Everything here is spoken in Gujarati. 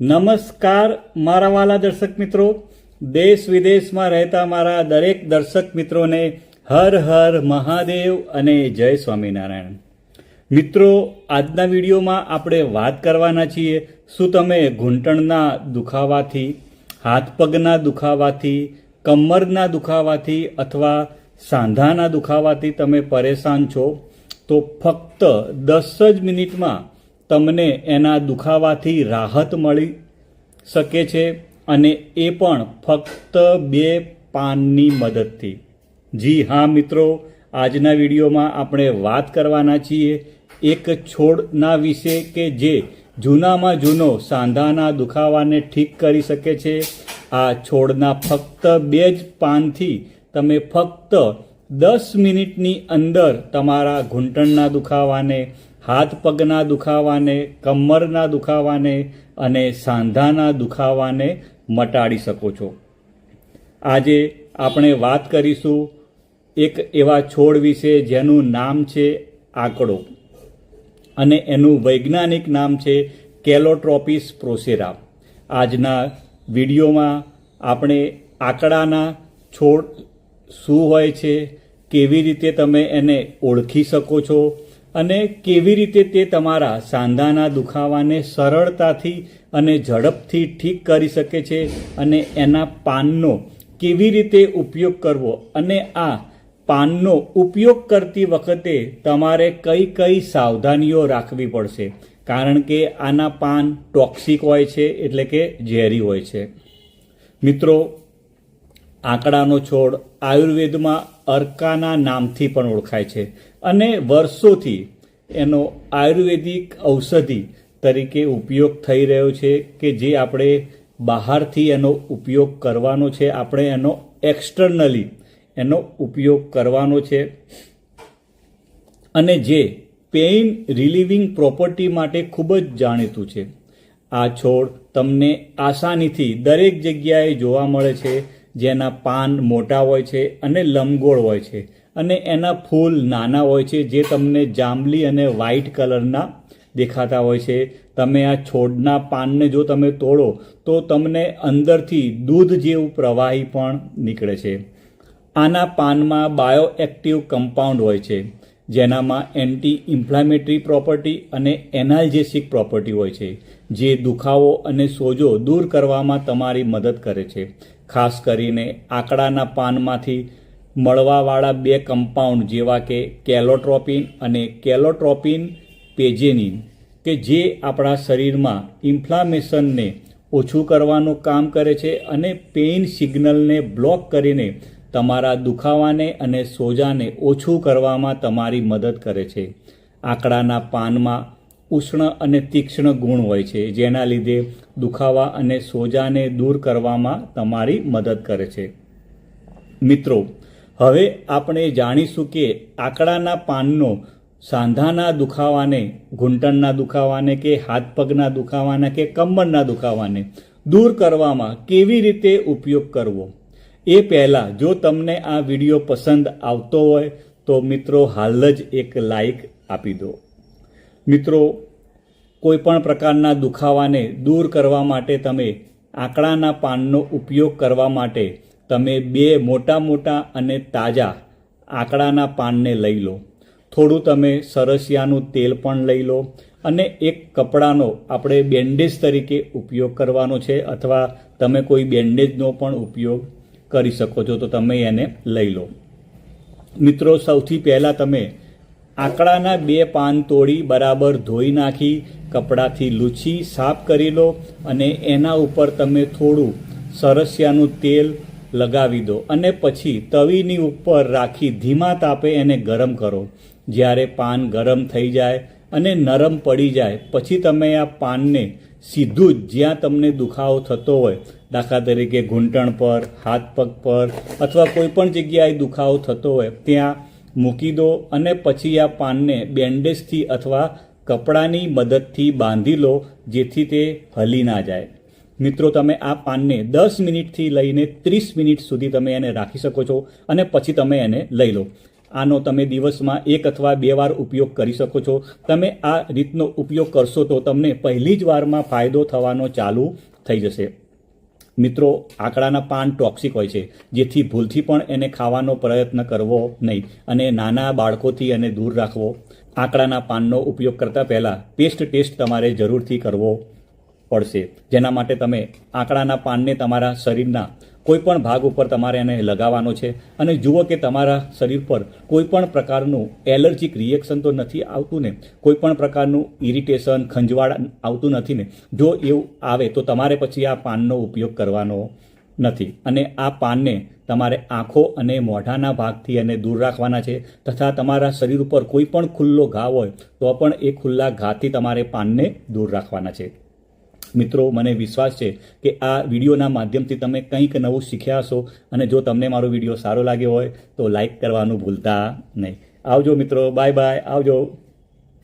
નમસ્કાર, મારા વાલા દર્શક મિત્રો. દેશ વિદેશમાં રહેતા મારા દરેક દર્શક મિત્રોને હર હર મહાદેવ અને જય સ્વામિનારાયણ. મિત્રો, આજના વિડીયોમાં આપણે વાત કરવાના છીએ શું તમે ઘૂંટણના દુખાવાથી, હાથ પગના દુખાવાથી, કમરના દુખાવાથી અથવા સાંધાના દુખાવાથી તમે પરેશાન છો? તો ફક્ત દસ જ મિનિટમાં તમને એના દુખાવાથી રાહત મળી શકે છે અને એ પણ ફક્ત બે પાનની મદદથી. જી હા, મિત્રો, આજના વિડીયોમાં આપણે વાત કરવાના છીએ એક છોડના વિશે કે જે જૂનામાં જૂનો સાંધાના દુખાવાને ઠીક કરી શકે છે. આ છોડના ફક્ત બે જ પાનથી તમે ફક્ત દસ મિનિટની અંદર તમારા ઘૂંટણના દુખાવાને હાથ પગના દુખાવાને, કમરના દુખાવાને અને સાંધાના દુખાવાને મટાડી શકો છો. આજે આપણે વાત કરીશું એક એવા છોડ વિશે જેનું નામ છે આંકડો. અને એનું વૈજ્ઞાનિક નામ છે કેલોટ્રોપિસ પ્રોસેરા. આજના વિડીયોમાં આપણે આંકડાના છોડ શું હોય છે, કેવી રીતે તમે એને ઓળખી શકો છો અને કેવી રીતે તે તમારા સાંધાના દુખાવાને સરળતાથી અને ઝડપથી ઠીક કરી શકે છે અને એના પાનનો કેવી રીતે ઉપયોગ કરવો અને આ પાનનો ઉપયોગ કરતી વખતે તમારે કઈ કઈ સાવધાનીઓ રાખવી પડશે? કારણ કે આના પાન ટોક્સિક હોય છે, એટલે કે ઝેરી હોય છે. મિત્રો, આંકડાનો છોડ આયુર્વેદમાં અર્કાના નામથી પણ ઓળખાય છે અને વર્ષોથી એનો આયુર્વેદિક ઔષધિ તરીકે ઉપયોગ થઈ રહ્યો છે કે જે આપણે બહારથી એનો ઉપયોગ કરવાનો છે, આપણે એનો એક્સટર્નલી એનો ઉપયોગ કરવાનો છે. અને જે પેઇન રિલીવિંગ પ્રોપર્ટી માટે ખૂબ જ જાણીતું છે. આ છોડ તમને આસાનીથી દરેક જગ્યાએ જોવા મળે છે. જેના પાન મોટા હોય છે અને લંબગોળ હોય છે. અને એના ફૂલ નાના હોય છે જે તમને જાંબલી અને વ્હાઇટ કલરના દેખાતા હોય છે. તમે આ છોડના પાનને જો તમે તોડો, તો તમને અંદરથી દૂધ જેવું પ્રવાહી પણ નીકળે છે. આના પાનમાં બાયો એક્ટિવ કમ્પાઉન્ડ હોય છે, જેનામાં એન્ટી ઇન્ફ્લામેટરી પ્રોપર્ટી અને એનાલ્જેસિક પ્રોપર્ટી હોય છે, જે દુખાવો અને સોજો દૂર કરવામાં તમારી મદદ કરે છે. ખાસ કરીને આંકડાના પાનમાંથી મળવાવાળા બે કમ્પાઉન્ડ જેવા કે કેલોટ્રોપિન અને કેલોટ્રોપિન પેજેનિન, કે જે આપણા શરીરમાં ઇન્ફ્લામેશનને ઓછું કરવાનું કામ કરે છે અને પેઇન સિગ્નલને બ્લોક કરીને તમારા દુખાવાને અને સોજાને ઓછું કરવામાં તમારી મદદ કરે છે. આંકડાના પાનમાં ઉષ્ણ અને તીક્ષ્ણ ગુણ હોય છે, જેના લીધે દુખાવા અને સોજાને દૂર કરવામાં તમારી મદદ કરે છે. મિત્રો, હવે આપણે જાણીશું કે આંકડાના પાનનો સાંધાના દુખાવાને, ઘૂંટણના દુખાવાને કે હાથ પગના દુખાવાને કે કમરના દુખાવાને દૂર કરવામાં કેવી રીતે ઉપયોગ કરવો? એ પહેલાં જો તમને આ વીડિયો પસંદ આવતો હોય તો મિત્રો, હાલ જ એક લાઈક આપી દો. મિત્રો કોઈ પણ પ્રકારના દુખાવાને દૂર કરવા માટે તમે આંકડાના પાનનો ઉપયોગ કરવા માટે તમે બે મોટા મોટા અને તાજા આંકડાના પાનને લઈ લો. થોડું તમે સરસિયાનું તેલ પણ લઈ લો અને એક કપડાનો આપણે બેન્ડેજ તરીકે ઉપયોગ કરવાનો છે અથવા તમે કોઈ બેન્ડેજનો પણ ઉપયોગ કરી શકો છો તો તમે એને લઈ લો. મિત્રો, સૌથી પહેલાં તમે આંકડાના બે પાન તોડી બરાબર ધોઈ નાખી, કપડાથી લૂછી, સાફ કરી લો અને એના ઉપર તમે થોડું સરસિયાનું તેલ લગાવી દો અને પછી તવીની ઉપર રાખી ધીમા તાપે એને ગરમ કરો. જ્યારે પાન ગરમ થઈ જાય અને નરમ પડી જાય, પછી તમે આ પાનને સીધું જ જ્યાં તમને દુખાવો થતો હોય, દાખલા તરીકે ઘૂંટણ પર, હાથ પગ પર અથવા કોઈ પણ જગ્યાએ દુખાવો થતો હોય, ત્યાં મૂકી દો અને પછી આ પાનને બેન્ડેજથી અથવા કપડાની મદદથી બાંધી લો, જેથી તે હલી ના જાય. મિત્રો, તમે આ પાનને દસ મિનિટથી લઈને ત્રીસ મિનિટ સુધી તમે એને રાખી શકો છો અને પછી તમે એને લઈ લો. આનો તમે દિવસમાં એક અથવા બે વાર ઉપયોગ કરી શકો છો. તમે આ રીતનો ઉપયોગ કરશો તો તમને પહેલી જ વારમાં ફાયદો થવાનો ચાલુ થઈ જશે. મિત્રો, આંકડાના પાન ટોક્સિક હોય છે, જેથી ભૂલથી પણ એને ખાવાનો પ્રયત્ન કરવો નહીં અને નાના બાળકોથી એને દૂર રાખવો. આંકડાના પાનનો ઉપયોગ કરતાં પહેલાં પેસ્ટ ટેસ્ટ તમારે જરૂરથી કરવો. પડશે. જેના માટે તમે આંકડાના પાનને તમારા શરીરના કોઈ પણ ભાગ ઉપર તમારે એને લગાવવાનો છે. અને જુઓ કે તમારા શરીર પર કોઈ પણ પ્રકારનું એલર્જીક રિએક્શન તો નથી આવતું ને? કોઈ પણ પ્રકારનું ઇરિટેશન, ખંજવાળ આવતું નથી ને? જો એવું આવે તો તમારે પછી આ પાનનો ઉપયોગ કરવાનો નથી. અને આ પાનને તમારે આંખો અને મોઢાના ભાગથી એને દૂર રાખવાના છે. તથા તમારા શરીર ઉપર કોઈ પણ ખુલ્લો ઘા હોય તો પણ એ ખુલ્લા ઘાથી તમારે પાનને દૂર રાખવાના છે. મિત્રો, મને વિશ્વાસ છે કે આ વિડીયોના માધ્યમથી તમે કંઈક નવું શીખ્યા હશો અને જો તમને મારો વીડિયો સારો લાગ્યો હોય તો લાઈક કરવાનું ભૂલતા નહીં. આવજો મિત્રો, બાય બાય. આવજો.